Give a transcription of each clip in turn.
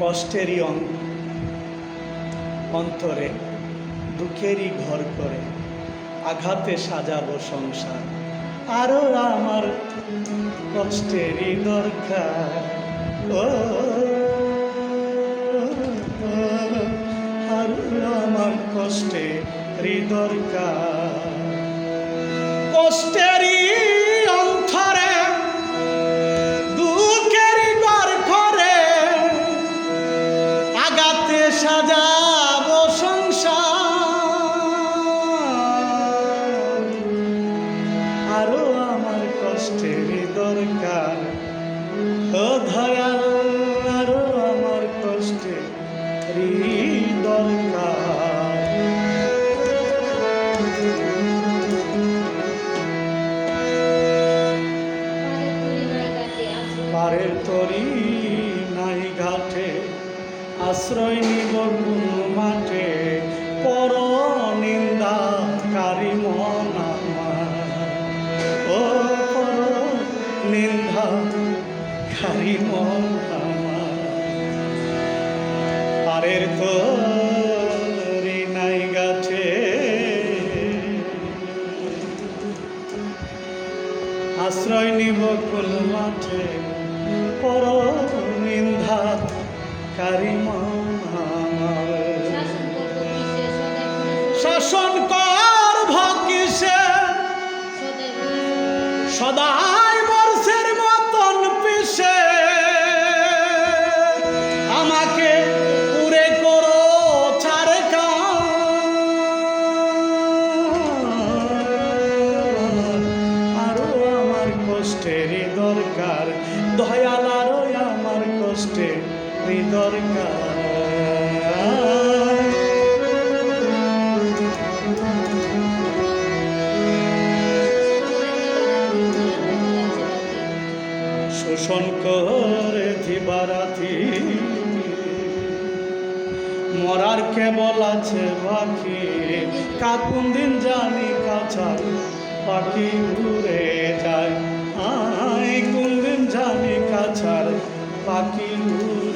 কষ্টেরই on- অন্তরে, দুঃখেরই ঘর করে, আঘাতে সাজাবো সংসার। আরও আমার কষ্টেরই দরকার। ও আরও আমার কষ্টেরই দরকার। কষ্টের দরকার। ও আরও আমার কষ্টের দরকার। পারের তরি নাই ঘাটে, আশ্রয় নিব মাঠে পর নিন্দা কারি মন আমার। পারের তরি নাই গাছে। আশ্রয় নিব কোন মাঠে পর নিন্দা কারিমা শাসন কর ভকিসে সদাই কষ্টের দরকার শোষণ করে দিবারাতি মরার কেবল আছে বাকি কাকুন দিন জানি কাছার পাখি উড়ে যায়। আই কোন দিন জানি কাছার পাখি উড়ে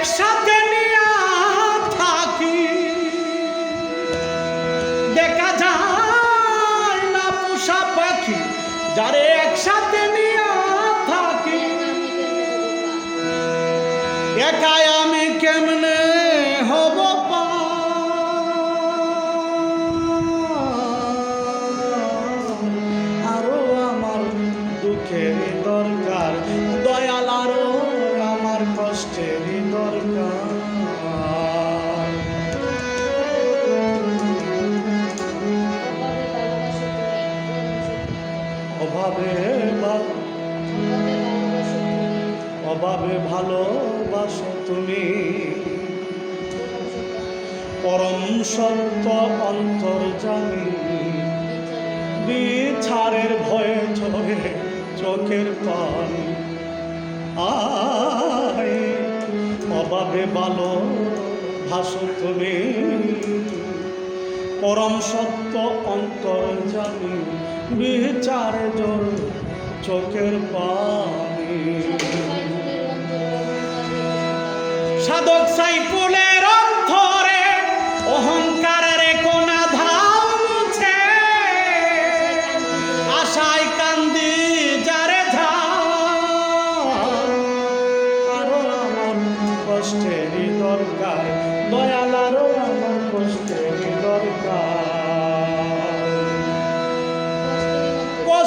একসাথে থাকি। দেখা যায় না পোষা পাখি যারে একসাথে থাকি। একাই আমি কেমনে অভাবে অভাবে ভালোবাসো তুমি। পরম সত্য অন্তর জানি বিছারের ভয়ে ঝরে চোখের পানি। আয়, অভাবে ভালো ভাসো তুমি। পরম সত্য অন্তর জানি বিচারে জল চোখের পানি। সাধক সাইফুলের অন্তরে অহংকারের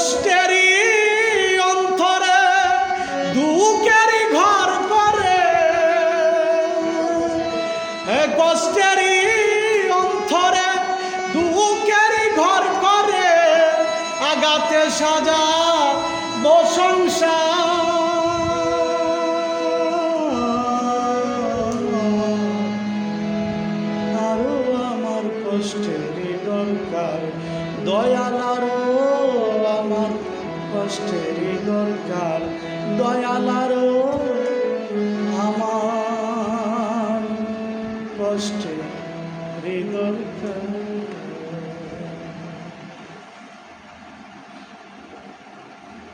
কষ্টেরই অন্তরে দুঃখেরই ঘর করে। কষ্টেরই অন্তরে দুঃখেরই ঘর করে। আগাতে সাজা বসংসা আরও কষ্টেরই দরকার দয়ালারো আমার কষ্টের দরকার।